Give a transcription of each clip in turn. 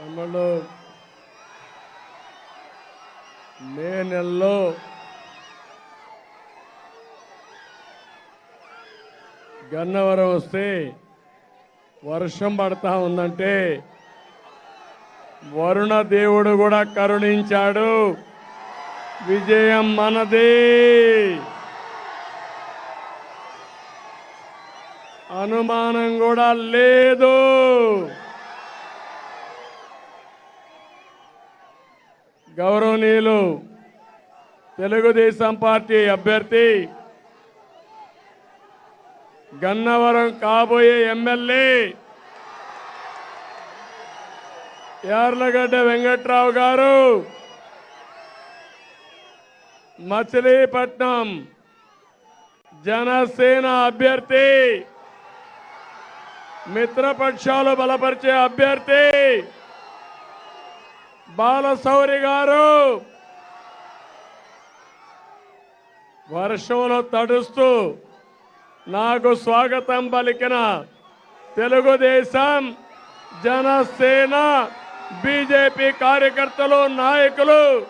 తమ్ముళ్ళు మే నెలలో గన్నవరం వస్తే వర్షం పడతా ఉందంటే వరుణ దేవుడు కూడా కరుణించాడు. విజయం మనదే. అనుమానం కూడా లేదు. గౌరవనీయులు తెలుగుదేశం పార్టీ అభ్యర్థి గన్నవరం కాబోయే ఎమ్మెల్యే యార్లగడ్డ వెంకట్రావు గారు మచిలీపట్నం జనసేన అభ్యర్థి మిత్రపక్షాలు బలపరిచే అభ్యర్థి బాలశౌరి గారు! వర్షంలో తడుస్తూ నాకు స్వాగతం పలికిన తెలుగుదేశం జనసేన బీజేపీ కార్యకర్తలు నాయకులు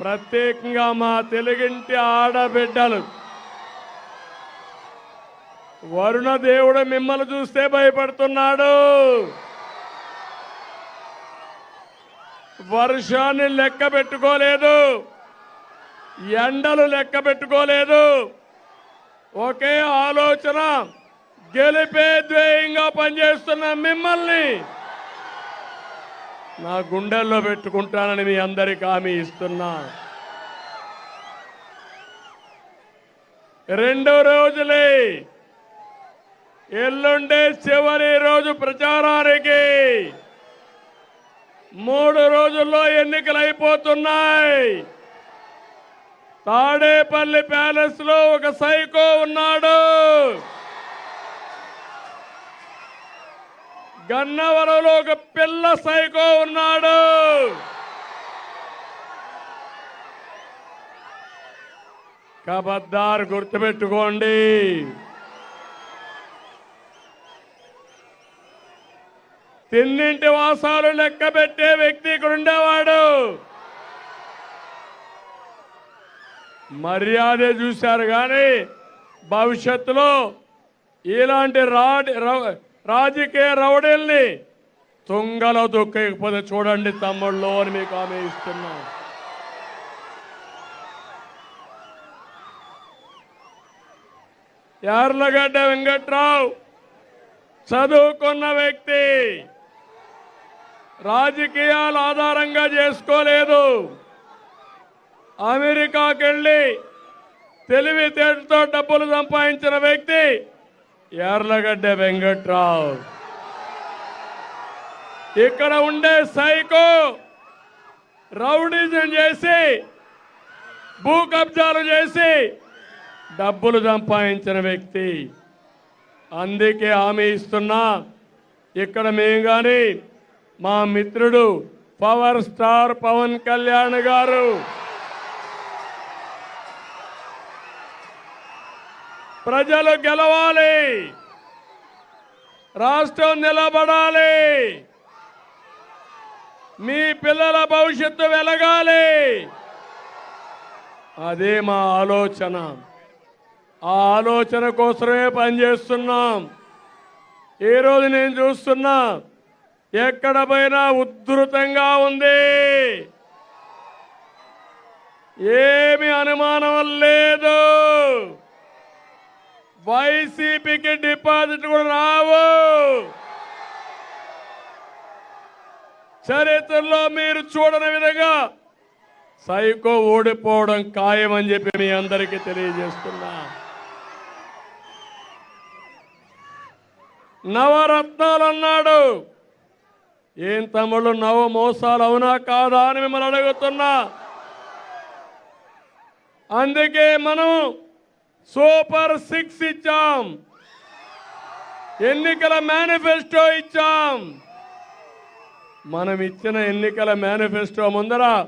ప్రత్యేకంగా మా తెలుగింటి ఆడబిడ్డలు. వరుణ దేవుడు మిమ్మల్ని చూస్తే భయపడుతున్నాడు. వర్షాన్ని లెక్క పెట్టుకోలేదు. ఎండలు లెక్క పెట్టుకోలేదు. ఒకే ఆలోచన గెలిపే ధ్యేయంగా పనిచేస్తున్న మిమ్మల్ని నా గుండెల్లో పెట్టుకుంటానని మీ అందరికి హామీ ఇస్తున్నా. రెండు రోజులే. ఎల్లుండే చివరి రోజు ప్రచారానికి. మూడు రోజుల్లో ఎన్నికలు అయిపోతున్నాయి తాడేపల్లి ప్యాలెస్లో ఒక సైకో ఉన్నాడు. గన్నవరంలో ఒక పిల్ల సైకో ఉన్నాడు. కబద్దారు గుర్తుపెట్టుకోండి. తిన్నింటి వాసాలు లెక్క పెట్టే వ్యక్తి ఇక్కడ ఉండేవాడు. మర్యాద చూశారు కానీ భవిష్యత్తులో ఇలాంటి రాడి రాజకీయ రౌడీల్ని తుంగలో దొక్కకపోతే చూడండి తమ్ముళ్ళు అని మీకు ఆమె ఇస్తున్నాం. యార్లగడ్డ వెంకట్రావు చదువుకున్న వ్యక్తి. రాజకీయాలు ఆధారంగా చేసుకోలేదు. అమెరికాకి వెళ్ళి తెలివితేటతో డబ్బులు సంపాదించిన వ్యక్తి ఎర్లగడ్డ వెంకట్రావు. ఇక్కడ ఉండే సైకో రౌడీజం చేసి భూ కబ్జాలు చేసి డబ్బులు సంపాదించిన వ్యక్తి. అందుకే హామీ ఇస్తున్నా. ఇక్కడ మేము కానీ మా మిత్రుడు పవర్ స్టార్ పవన్ కళ్యాణ్ గారు. ప్రజలు గెలవాలి. రాష్ట్రం నిలబడాలి. మీ పిల్లల భవిష్యత్తు వెలగాలి. అదే మా ఆలోచన. ఆ ఆలోచన కోసమే పనిచేస్తున్నాం. ఈ రోజు నేను చూస్తున్నా ఎక్కడ పోయినా ఉద్ధృతంగా ఉంది. ఏమి అనుమానం లేదు. వైసీపీకి డిపాజిట్ కూడా రావు. చరిత్రలో మీరు చూడని విధంగా సైకో ఓడిపోవడం ఖాయమని చెప్పి మీ అందరికీ తెలియజేస్తున్నా. నవరత్నాలు అన్నాడు. ఏం తమ్ముళ్ళు నవ మోసాలు అవునా కాదా అని మిమ్మల్ని అడుగుతున్నా. అందుకే మనం సూపర్ సిక్స్ ఇచ్చాం. ఎన్నికల మేనిఫెస్టో ఇచ్చాం. మనం ఇచ్చిన ఎన్నికల మేనిఫెస్టో ముందర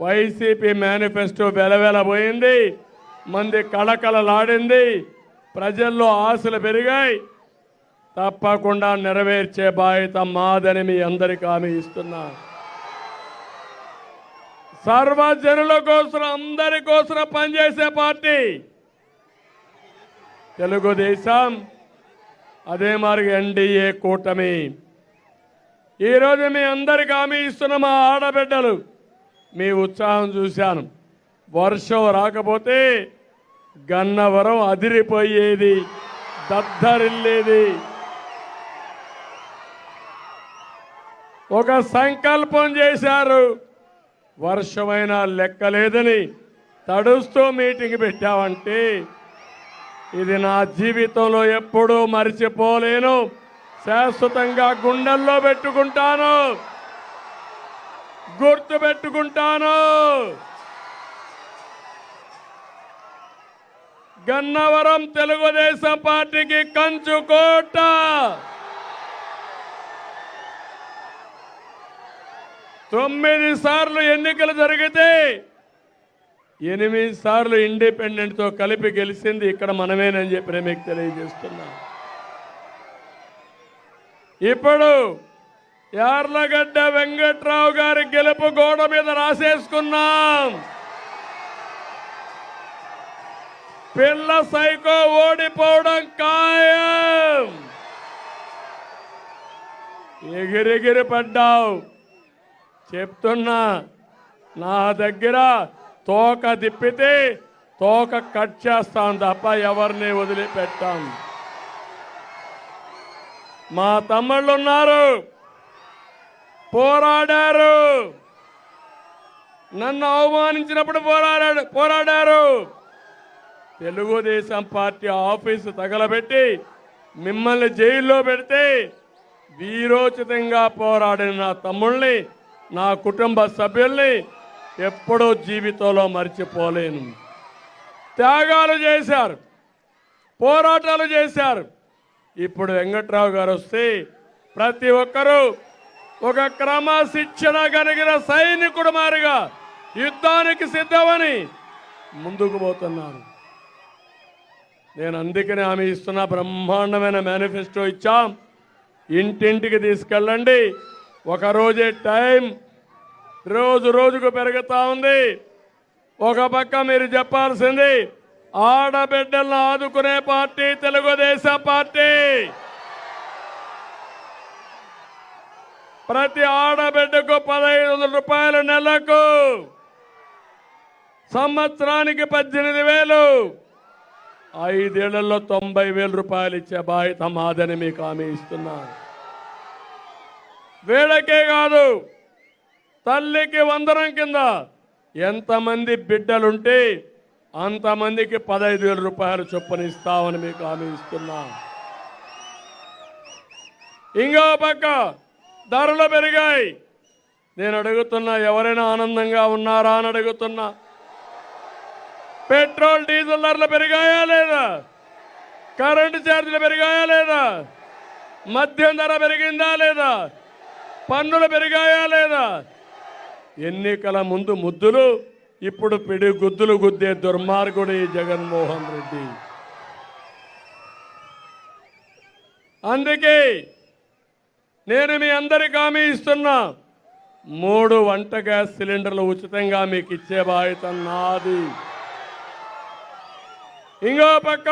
వైసీపీ మేనిఫెస్టో వెలవెలబోయింది మంది కళకళలాడింది. ప్రజల్లో ఆశలు పెరిగాయి. తప్పకుండా నెరవేర్చే బాధ్యత మాదని మీ అందరికీ హామీ ఇస్తున్నా. సర్వజనుల కోసం అందరి కోసం పనిచేసే పార్టీ. తెలుగుదేశం అదే మరి ఎన్డీఏ కూటమి. ఈరోజు మీ అందరికి హామీ ఇస్తున్న మా ఆడబిడ్డలు. మీ ఉత్సాహం చూశాను. వర్షం రాకపోతే గన్నవరం అదిరిపోయేది దద్దరిల్లేది. ఒక సంకల్పం చేశారు. వర్షమైన లెక్కలేదని తడుస్తూ మీటింగ్ పెట్టావంటే ఇది నా జీవితంలో ఎప్పుడూ మర్చిపోలేను. శాశ్వతంగా గుండెల్లో పెట్టుకుంటాను. గుర్తు పెట్టుకుంటాను. గన్నవరం తెలుగుదేశం పార్టీకి కంచుకోట తొమ్మిది సార్లు ఎన్నికలు జరిగితే ఎనిమిది సార్లు ఇండిపెండెంట్తో కలిపి గెలిచింది ఇక్కడ మనమేనని చెప్పి నేను మీకు తెలియజేస్తున్నా. ఇప్పుడు యార్లగడ్డ వెంకట్రావు గారి గెలుపు గోడ మీద రాసేసుకున్నాం. పిల్ల సైకో ఓడిపోవడం ఖాయం. ఎగిరెగిరి పడ్డావు. చెప్తున్నా నా దగ్గర తోక తిప్పితే తోక కట్ చేస్తాం తప్ప ఎవరిని వదిలిపెట్టాం. మా తమ్ముళ్ళు ఉన్నారు పోరాడారు. నన్ను అవమానించినప్పుడు పోరాడాడు పోరాడారు. తెలుగుదేశం పార్టీ ఆఫీసు తగలబెట్టి మిమ్మల్ని జైల్లో పెడితే వీరోచితంగా పోరాడిన నా తమ్ముళ్ళని నా కుటుంబ సభ్యుల్ని ఎప్పుడూ జీవితంలో మర్చిపోలేను. త్యాగాలు చేశారు. పోరాటాలు చేశారు. ఇప్పుడు వెంకట్రావు గారు వస్తే ప్రతి ఒక్కరూ ఒక క్రమశిక్షణ కలిగిన సైనికుడు మారిగా యుద్ధానికి సిద్ధమని ముందుకు పోతున్నారు. నేను అందుకనే ఆమె ఇస్తున్న బ్రహ్మాండమైన మేనిఫెస్టో ఇచ్చాం. ఇంటింటికి తీసుకెళ్ళండి. ఒక రోజే టైం రోజు రోజుకు పెరుగుతూ ఉంది. ఒక పక్క మీరు చెప్పాల్సింది ఆడబిడ్డలను ఆదుకునే పార్టీ తెలుగుదేశం పార్టీ. ప్రతి ఆడబిడ్డకు పదహైదు వందల రూపాయల నెలకు. సంవత్సరానికి పద్దెనిమిది వేలు. ఐదేళ్ళలో తొంభై వేల రూపాయలు ఇచ్చే బాధ్యత మాదని మీకు హామీ ఇస్తున్నాను. వీళ్ళకే కాదు. తల్లికి వందరం కింద ఎంతమంది బిడ్డలుంటే అంతమందికి పదహైదు వేల రూపాయలు చొప్పున ఇస్తామని మీకు హామీ ఇస్తున్నా. ఇంకో పక్క ధరలు పెరిగాయి. నేను అడుగుతున్నా ఎవరైనా ఆనందంగా ఉన్నారా అని అడుగుతున్నా. పెట్రోల్ డీజిల్ ధరలు పెరిగాయా లేదా? కరెంటు ఛార్జీలు పెరిగాయా లేదా? మద్యం ధర పెరిగిందా లేదా? పన్నులు పెరిగాయా లేదా? ఎన్నికల ముందు ముద్దులు ఇప్పుడు పిడి గుద్దులు గుద్దే దుర్మార్గుడు ఈ జగన్మోహన్ రెడ్డి. అందుకే నేను మీ అందరికి హామీ ఇస్తున్నా మూడు వంట గ్యాస్ సిలిండర్లు ఉచితంగా మీకు ఇచ్చే బాధ్యత నాది. ఇంకో పక్క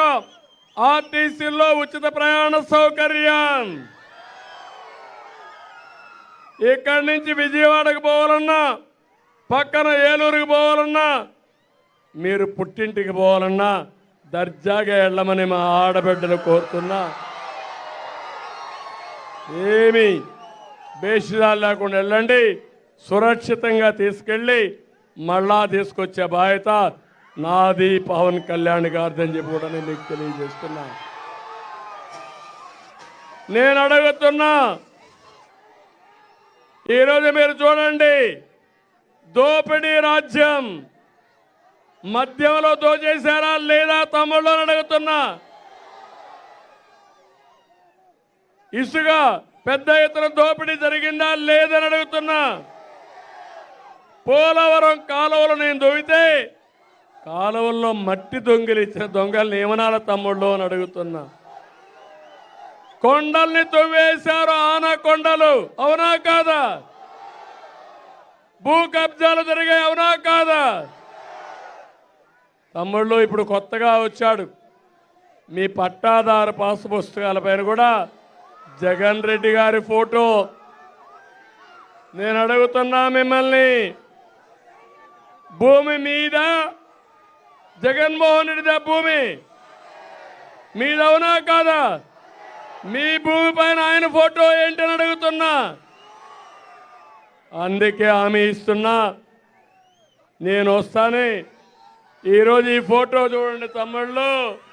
ఆర్టీసీలో ఉచిత ప్రయాణ సౌకర్యం. ఇక్కడి నుంచి విజయవాడకు పోవాలన్నా పక్కన ఏలూరుకు పోవాలన్నా మీరు పుట్టింటికి పోవాలన్నా దర్జాగా వెళ్ళమని మా ఆడబిడ్డలు కోరుతున్నా. ఏమి బేషిదాలు లేకుండా వెళ్ళండి సురక్షితంగా తీసుకెళ్ళి మళ్ళా తీసుకొచ్చే బాధ్యత నాది. పవన్ కళ్యాణ్ గారిదని చెప్పి కూడా నేను మీకు తెలియజేస్తున్నా. నేను అడుగుతున్నా ఈరోజు మీరు చూడండి. దోపిడీ రాజ్యం. మద్యంలో దోచేశారా లేదా తమ్ముళ్ళు అని అడుగుతున్నా. ఇసుక పెద్ద ఎత్తున దోపిడీ జరిగిందా లేదని అడుగుతున్నా. పోలవరం కాలువలు నేను దొవితే కాలువల్లో మట్టి దొంగలు ఏమనాల తమ్ముళ్ళు అని అడుగుతున్నా. కొండల్ని తవ్వేశారు ఆన కొండలు. అవునా కాదా? భూ కబ్జాలు జరిగాయి అవునా కాదా? తమ్ముళ్ళు ఇప్పుడు కొత్తగా వచ్చాడు. మీ పట్టాదారు పాస్ పుస్తకాల పైన కూడా జగన్ రెడ్డి గారి ఫోటో. నేను అడుగుతున్నా మిమ్మల్ని భూమి మీద? జగన్మోహన్ రెడ్డిదా భూమి? మీద అవునా కాదా? మీ భూమి పైన ఆయన ఫోటో ఏంటని అడుగుతున్నా. అందుకే హామీ ఇస్తున్నా. నేను వస్తానే. ఈరోజు ఈ ఫోటో చూడండి తమ్ముళ్ళు.